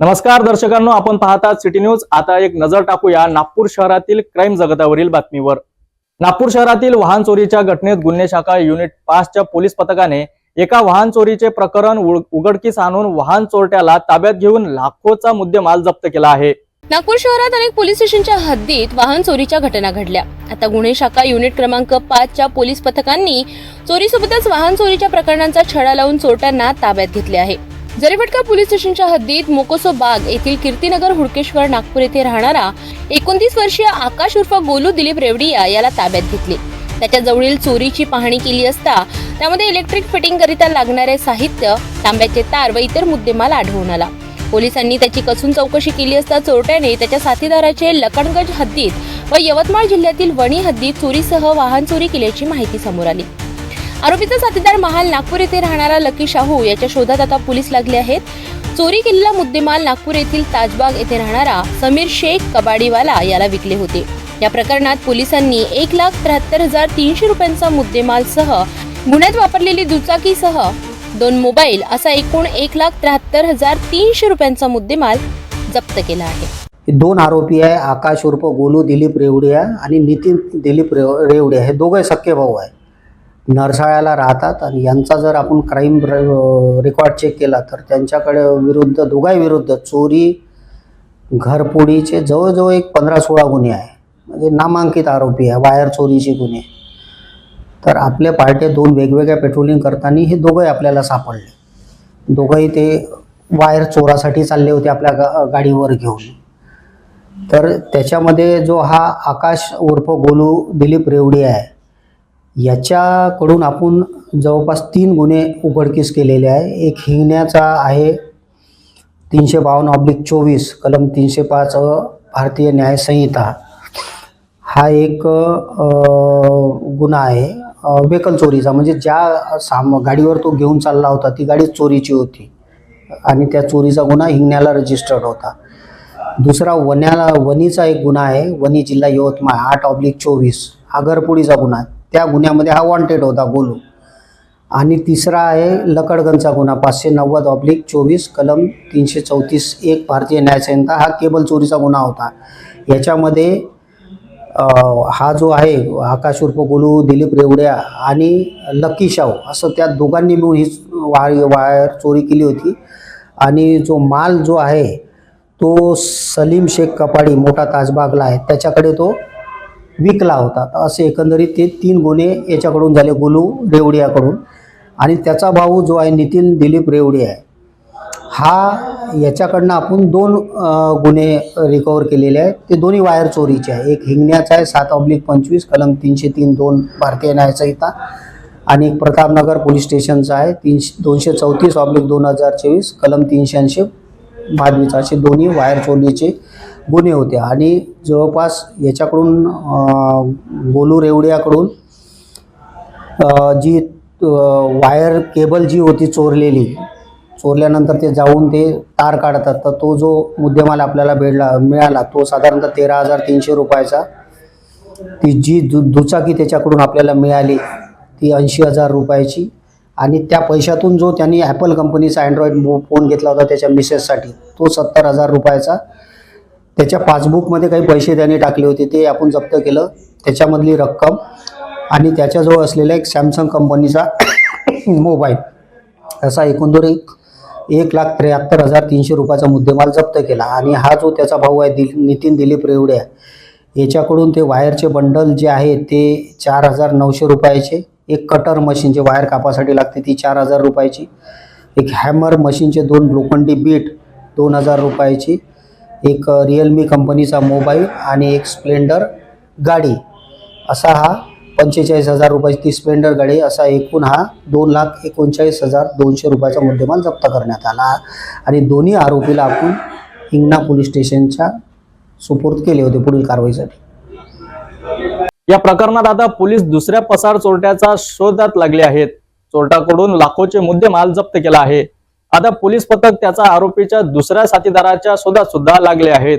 नमस्कार दर्शकांनो आपण पाहतात सिटी न्यूज. आता एक नजर टाकूया नागपूर शहरातील क्राईम जगतावरील बातमीवर. नागपूर शहरातील वाहन चोरीच्या घटनेत गुन्हे शाखा युनिट पाचच्या पोलीस पथकाने एका वाहन चोरीचे प्रकरण उघडकीस आणून वाहन चोरट्याला ताब्यात घेऊन लाखोचा मुद्देमाल जप्त केला आहे. नागपूर शहरात अनेक पोलीस स्टेशनच्या हद्दीत वाहन चोरीच्या घटना घडल्या. आता गुन्हे शाखा युनिट क्रमांक पाचच्या पोलीस पथकांनी चोरीसोबतच वाहन चोरीच्या प्रकरणांचा छडा लावून चोरट्यांना ताब्यात घेतले आहे. जरीफटका पोलीस स्टेशनच्या हद्दीत मोकोसो बाग येथील कीर्तीनगर हुडकेश्वर नागपूर येथे राहणारा एकोणतीस वर्षीय आकाश उर्फ गोलू दिलीप रेवडिया याला ताब्यात घेतले. त्याच्या जवळील चोरीची पाहणी केली असता त्यामध्ये इलेक्ट्रिक फिटिंग करिता लागणारे साहित्य तांब्याचे तार व इतर मुद्देमाल आढळून आला. पोलिसांनी त्याची कसून चौकशी केली असता चोरट्याने त्याच्या साथीदाराचे लखनगंज हद्दीत व यवतमाळ जिल्ह्यातील वणी हद्दीत चोरीसह वाहन चोरी केल्याची माहिती समोर आली. आरोपीचा साथीदार महाल नागपूर येथे राहणारा लकी शाहू याच्या शोधात आता पोलीस लागले आहेत. चोरी केलेला मुद्देमाल नागपूर येथील ताजबाग येथे राहणारा समीर शेख कबाडीवाला याला विकले होते. या प्रकरणात पोलिसांनी एक लाख त्र्याहत्तर हजार तीनशे रुपयांचा मुद्देमालसह गुन्ह्यात वापरलेली दुचाकीसह दोन मोबाईल असा एकूण एक लाख त्र्याहत्तर हजार तीनशे रुपयांचा मुद्देमाल जप्त केला आहे. दोन आरोपी आहे आकाश उर्फ गोलू दिलीप रेवडिया आणि नितीन दिलीप रेवडिया हे दोघे सख्खे भाऊ आहे. नरसाळ्याला राहतात आणि यांचा जर आपण क्राईम रेकॉर्ड चेक केला तर त्यांच्याकडे विरुद्ध दोघांविरुद्ध चोरी घरपोडीचे जवळजवळ एक पंधरा सोळा गुन्हे आहे. म्हणजे नामांकित आरोपी आहे वायर चोरीचे गुन्हे. तर आपल्या पार्ट्या दोन वेगवेगळ्या पेट्रोलिंग करताना हे दोघंही आपल्याला सापडले. दोघंही ते वायर चोरासाठी चालले होते आपल्या गा गाडीवर घेऊन. तर त्याच्यामध्ये जो हा आकाश उर्फ गोलू दिलीप रेवडी आहे याच्याकडून आपण जवळपास तीन गुन्हे उघडकीस केलेले आहे. एक हिंगण्याचा आहे तीनशे बावन्न ऑब्लिक चोवीस कलम तीनशे पाच भारतीय न्यायसंहिता हा एक गुन्हा आहे. व्हेकल चोरीचा म्हणजे ज्या साम गाडीवर तो घेऊन चालला होता ती गाडी चोरीची होती. आणि त्या चोरीचा गुन्हा हिंगण्याला रजिस्टर्ड होता. दुसरा वन्याला वनीचा एक गुन्हा आहे वनी जिल्हा यवतमाळ आठ ऑब्लिक चोवीस आगरपुडीचा गुन्हा आहे. त्या गुन्ह्यामध्ये हा वॉन्टेड होता गोलू. आणि तिसरा आहे लकडगंजचा गुन्हा पाचशे नव्वद ऑब्लिक चोवीस कलम तीनशे चौतीस एक भारतीय न्यायसंहिता हा केबल चोरीचा गुन्हा होता. याच्यामध्ये हा जो आहे आकाश उर्फ गोलू दिलीप रेवड्या आणि लकी शाहू असं त्या दोघांनी मिळून ही वायर वायर चोरी केली होती. आणि जो माल जो आहे तो सलीम शेख कपाडी मोठा ताजबागला आहे. त्याच्याकडे तो विकला होता. तर असे एकंदरीत ते तीन गुन्हे याच्याकडून झाले गुलू रेवडियाकडून. आणि त्याचा भाऊ जो आहे नितीन दिलीप रेवडी आहे. हा याच्याकडनं आपण दोन गुन्हे रिकवर केलेले आहेत. ते दोन्ही वायर चोरीचे आहे एक हिंगण्याचा आहे सात ऑब्लिक पंचवीस कलम तीनशे तीन दोन भारतीय न्यायसंहिता आणि एक प्रतापनगर पोलीस स्टेशनचा आहे तीनशे दोनशे चौतीस ऑब्लिक दोन हजार चोवीस कलम तीनशे ऐंशी भादवीचा असे दोन्ही वायर चोरीचे गुन्हे होते. आणि जवळपास याच्याकडून अ, गोलू जी वायर केबल जी होती चोरलेली चोरल्यानंतर ते जाऊन ते तार काढतात. तर तो जो मुद्देमाल आपल्याला भेटला मिळाला तो साधारणतः तेरा हजार तीनशे रुपयाचा. ती जी दु दुचाकी त्याच्याकडून आपल्याला मिळाली ती ऐंशी हजार रुपयाची. आणि त्या पैशातून जो त्यांनी ॲपल कंपनीचा अँड्रॉइड मो फोन घेतला होता त्याच्या मिसेससाठी तो सत्तर हजार रुपयाचा. त्याच्या पासबुकमध्ये काही पैसे त्याने टाकले होते ते आपण जप्त केलं. त्याच्यामधली रक्कम आणि त्याच्याजवळ असलेला एक सॅमसंग कंपनीचा मोबाईल असा एकंदर एक एक लाख त्र्याहत्तर हजार तीनशे रुपयाचा मुद्देमाल जप्त केला. आणि हा जो त्याचा भाऊ आहे दिल नितीन दिलीप रेवडे याच्याकडून ते वायरचे बंडल जे आहे ते चार हजार नऊशे रुपयाचे एक कटर मशीन जे वायर कापासाठी लागते ती चार हजार रुपयाची एक हॅमर मशीनचे दोन लोखंडी बीट दोन हजार रुपयाची एक रिअलमी कंपनीचा मोबाईल आणि एक स्प्लेंडर गाडी. असा हा पंचेचाळीस हजार रुपयाची ती स्प्लेंडर गाडी असा एकूण हा दोन लाख एकोणचाळीस हजार दोनशे रुपयाचा मुद्देमाल जप्त करण्यात आला. आणि दोन्ही आरोपीला आपण हिंगणा पोलीस स्टेशनच्या सुपूर्द केले होते पुढील कारवाईसाठी. या प्रकरणात आता पोलीस दुसऱ्या पसार चोरट्याचा शोधात लागले आहेत. चोरट्याकडून लाखोचे मुद्देमाल जप्त केला आहे. आता पोलीस पथक त्याचा आरोपीच्या दुसऱ्या साथीदाराच्या शोधात सुद्धा लागले आहेत.